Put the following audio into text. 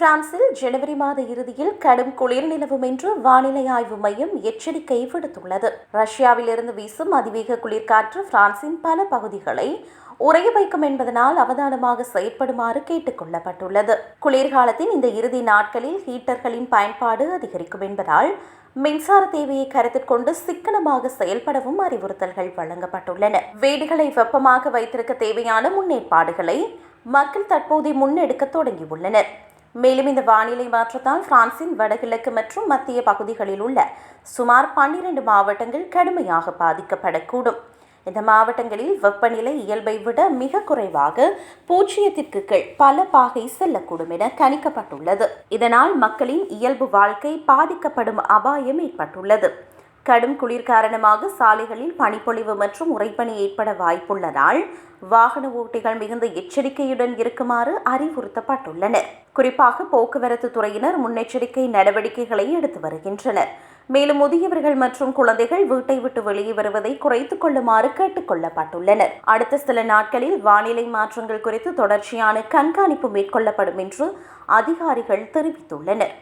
பிரான்சில் ஜனவரி மாத இறுதியில் கடும் குளிர் நிலவும் என்று வானிலை ஆய்வு மையம் எச்சரிக்கை விடுத்துள்ளது. ரஷ்யாவிலிருந்து வீசும் அதிவேக குளிர்காற்று பிரான்சின் பல பகுதிகளை உறைய வைக்கும் என்பதனால் அவதானமாக செயற்படுமாறு கேட்டுக்கொள்ளப்பட்டுள்ளது. குளிர்காலத்தின் இந்த இறுதி நாட்களில் ஹீட்டர்களின் பயன்பாடு அதிகரிக்கும் என்பதால் மின்சார தேவையை கருத்தில் கொண்டு சிக்கனமாக செயல்படவும் அறிவுறுத்தல்கள் வழங்கப்பட்டுள்ளன. வீடுகளை வெப்பமாக வைத்திருக்க தேவையான முன்னேற்பாடுகளை மக்கள் தற்போது முன்னெடுக்க தொடங்கியுள்ளனர். மேலும் இந்த வானிலை மாற்றத்தால் பிரான்சின் வடகிழக்கு மற்றும் மத்திய பகுதிகளில் உள்ள சுமார் பன்னிரண்டு மாவட்டங்கள் கடுமையாக பாதிக்கப்படக்கூடும். இந்த மாவட்டங்களில் வெப்பநிலை இயல்பை விட மிக குறைவாக பூஜ்ஜியத்திற்கு கீழ் பல பாகை செல்லக்கூடும் என கணிக்கப்பட்டுள்ளது. இதனால் மக்களின் இயல்பு வாழ்க்கை பாதிக்கப்படும் அபாயம் ஏற்பட்டுள்ளது. கடும் குளிர் காரணமாக சாலைகளில் பனிப்பொழிவு மற்றும் உறைபனி ஏற்பட வாய்ப்புள்ளதால் வாகன ஓட்டிகள் மிகுந்த எச்சரிக்கையுடன் இருக்குமாறு அறிவுறுத்தப்பட்டுள்ளனர். குறிப்பாக போக்குவரத்து துறையினர் முன்னெச்சரிக்கை நடவடிக்கைகளை எடுத்து வருகின்றனர். மேலும் முதியவர்கள் மற்றும் குழந்தைகள் வீட்டை விட்டு வெளியே வருவதை குறைத்துக் கொள்ளுமாறு கேட்டுக் கொள்ளப்பட்டுள்ளனர். அடுத்த சில நாட்களில் வானிலை மாற்றங்கள் குறித்து தொடர்ச்சியான கண்காணிப்பு மேற்கொள்ளப்படும் என்று அதிகாரிகள் தெரிவித்துள்ளனர்.